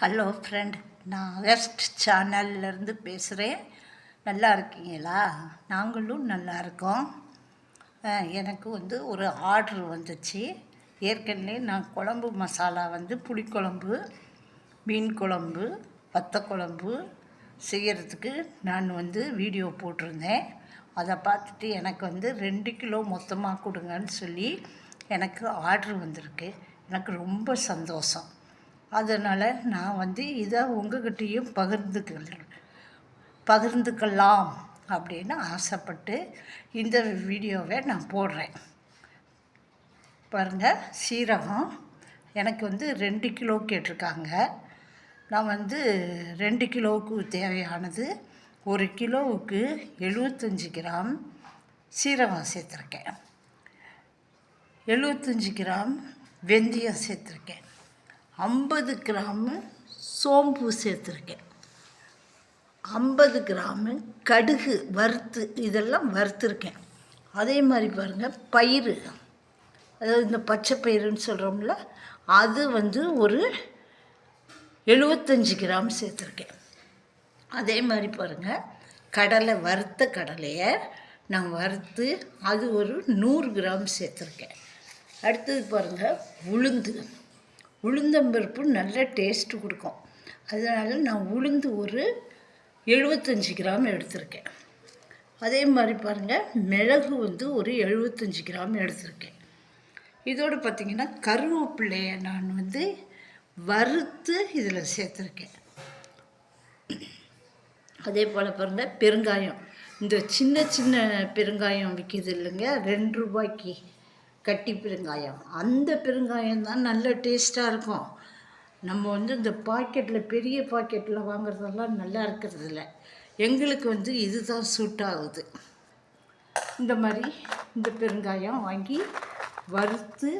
Hello friend நான் west சேனல்லேருந்து பேசுகிறேன் நல்லா இருக்கீங்களா? நாங்களும் நல்லா இருக்கோம். எனக்கு வந்து ஒரு ஆர்டர் வந்துச்சு. ஏற்கனவே நான் குழம்பு மசாலா வந்து புளிக்குழம்பு மீன் குழம்பு வத்த குழம்பு செய்கிறதுக்கு நான் வந்து வீடியோ போட்டிருந்தேன். அதை பார்த்துட்டு எனக்கு வந்து ரெண்டு கிலோ மொத்தமாக கொடுங்கன்னு சொல்லி எனக்கு ஆர்டர் வந்திருக்கு. எனக்கு ரொம்ப சந்தோஷம். அதனால் நான் வந்து இதை உங்ககிட்டயும் பகிர்ந்துக்க பகிர்ந்துக்கலாம் அப்படின்னு ஆசைப்பட்டு இந்த வீடியோவை நான் போடுறேன். பாருங்கள் சீரகம். எனக்கு வந்து ரெண்டு கிலோ கேட்டிருக்காங்க. நான் வந்து ரெண்டு கிலோவுக்கு தேவையானது ஒரு கிலோவுக்கு எழுபத்தஞ்சி கிராம் சீரகம் சேர்த்துருக்கேன். எழுபத்தஞ்சி கிராம் வெந்தயம் சேர்த்துருக்கேன். ஐம்பது கிராமு சோம்பு சேர்த்துருக்கேன். ஐம்பது கிராமு கடுகு வறுத்து இதெல்லாம் வறுத்துருக்கேன். அதே மாதிரி பாருங்கள் பயிறு. அதாவது இந்த பச்சை பயிறுன்னு சொல்கிறோம்ல அது வந்து ஒரு எழுபத்தஞ்சி கிராம் சேர்த்துருக்கேன். அதே மாதிரி பாருங்கள் கடலை வறுத்த கடலையை நான் வறுத்து அது ஒரு நூறு கிராம் சேர்த்துருக்கேன். அடுத்தது பாருங்கள் உளுந்து. உளுந்தம்பருப்பு நல்ல டேஸ்ட்டு கொடுக்கும். அதனால் நான் உளுந்து ஒரு எழுபத்தஞ்சி கிராம் எடுத்திருக்கேன். அதே மாதிரி பாருங்கள் மிளகு வந்து ஒரு எழுபத்தஞ்சி கிராம் எடுத்திருக்கேன். இதோடு பார்த்திங்கன்னா கருவேப்பிலையை நான் வந்து வறுத்து இதில் சேர்த்துருக்கேன். அதே போல் பாருங்கள் பெருங்காயம். இந்த சின்ன சின்ன பெருங்காயம் விற்கிது இல்லைங்க ரெண்டு ரூபாய்க்கு. கட்டி பெருங்காயம். அந்த பெருங்காயம் தான் நல்ல டேஸ்ட்டாக இருக்கும். நம்ம வந்து இந்த பாக்கெட்டில் பெரிய பாக்கெட்டில் வாங்குறதெல்லாம் நல்லா இருக்கிறது இல்லை எங்களுக்கு வந்து இதுதான் சூட் ஆகுது. இந்த மாதிரி இந்த பெருங்காயம் வாங்கி வறுத்து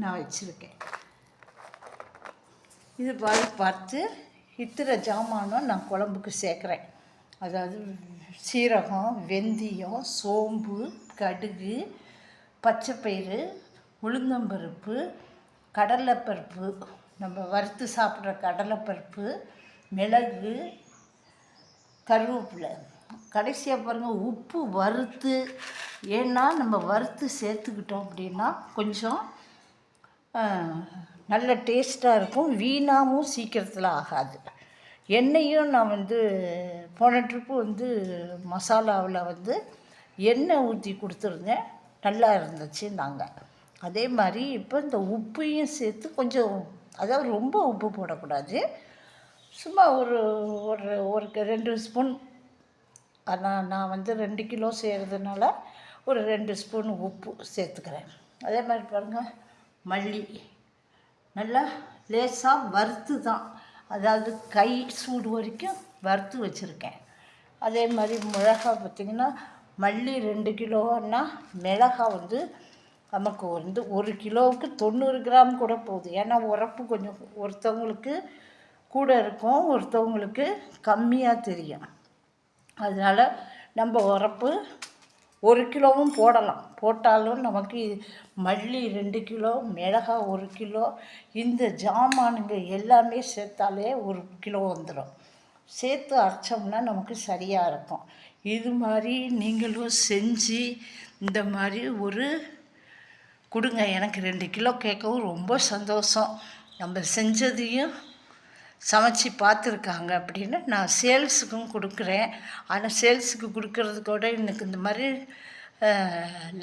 நான் வச்சுருக்கேன். இது பாரு பார்த்து இத்தனை ஜாமானும் நான் குழம்புக்கு சேர்க்குறேன். அதாவது சீரகம் வெந்தயம் சோம்பு கடுகு பச்சைப்பயிறு உளுந்தம்பருப்பு கடலைப்பருப்பு நம்ம வறுத்து சாப்பிட்ற கடலைப்பருப்பு மிளகு கருவேப்பிலை. கடைசியாக பாருங்கள் உப்பு வறுத்து ஏன்னா நம்ம வறுத்து சேர்த்துக்கிட்டோம் அப்படின்னா கொஞ்சம் நல்ல டேஸ்ட்டாக இருக்கும். வீணாகவும் சீக்கிரத்தில் ஆகாது. எண்ணெயும் நான் வந்து போன ட்ரிப்பு வந்து மசாலாவில் வந்து எண்ணெய் ஊற்றி கொடுத்துருந்தேன். நல்லா இருந்துச்சு நாங்கள் அதே மாதிரி இப்போ இந்த உப்பையும் சேர்த்து கொஞ்சம் அதாவது ரொம்ப உப்பு போடக்கூடாது. சும்மா ஒரு ஒரு ஒரு ரெண்டு ஸ்பூன். ஆனால் நான் வந்து ரெண்டு கிலோ செய்கிறதுனால ஒரு ரெண்டு ஸ்பூன் உப்பு சேர்த்துக்கிறேன். அதே மாதிரி பாருங்கள் மல்லி. நல்லா லேசாக வறுத்து தான். அதாவது கை சூடு வரைக்கும் வறுத்து வச்சுருக்கேன். அதே மாதிரி மிளகா பார்த்திங்கன்னா மல்லி ரெண்டு கிலோன்னா மிளகா வந்து நமக்கு வந்து ஒரு கிலோவுக்கு தொண்ணூறு கிராம் கூட போகுது. ஏன்னா உரப்பு கொஞ்சம் ஒருத்தவங்களுக்கு கூட இருக்கும் ஒருத்தவங்களுக்கு கம்மியாக தெரியும். அதனால் நம்ம உரப்பு ஒரு கிலோவும் போடலாம். போட்டாலும் நமக்கு மல்லி ரெண்டு கிலோ மிளகா ஒரு கிலோ இந்த ஜாமானுங்க எல்லாமே சேர்த்தாலே ஒரு கிலோ வந்துடும் சேர்த்து அரைச்சோம்னா நமக்கு சரியாக இருக்கும். இது மாதிரி நீங்களும் செஞ்சு இந்த மாதிரி ஒரு கொடுங்க. எனக்கு ரெண்டு கிலோ கேட்கவும் ரொம்ப சந்தோஷம். நம்ம செஞ்சதையும் சமைச்சு பார்த்துருக்காங்க அப்படின்னு நான் சேல்ஸுக்கும் கொடுக்குறேன். ஆனால் சேல்ஸுக்கு கொடுக்கறது கூட எனக்கு இந்த மாதிரி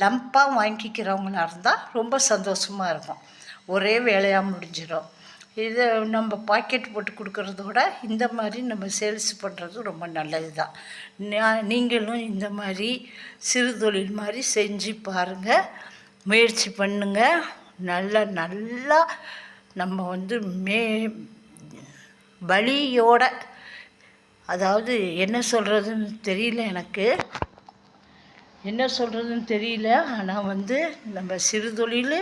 லம்பாக வாங்கிக்கிறவங்களா இருந்தால் ரொம்ப சந்தோஷமாக இருக்கும். ஒரே வேலையாக முடிஞ்சிடும். இதை நம்ம பாக்கெட் போட்டு கொடுக்கறதோட இந்த மாதிரி நம்ம சேல்ஸ் பண்ணுறது ரொம்ப நல்லது தான் நான் நீங்களும் இந்த மாதிரி சிறு தொழில் மாதிரி செஞ்சு பாருங்கள் முயற்சி பண்ணுங்கள் நல்லா நல்லா நம்ம வந்து மே வழியோட அதாவது என்ன சொல்கிறதுன்னு தெரியல எனக்கு. என்ன சொல்கிறதுன்னு தெரியல. ஆனால் வந்து நம்ம சிறு தொழில்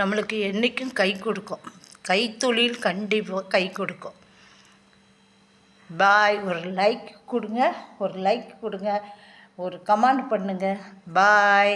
நம்மளுக்கு என்றைக்கும் கை கொடுக்கும். கைத்தொழில் கண்டிப்பாக கை கொடுக்கும். பாய் ஒரு லைக் கொடுங்க. ஒரு லைக் கொடுங்க. ஒரு கமெண்ட் பண்ணுங்கள் பாய்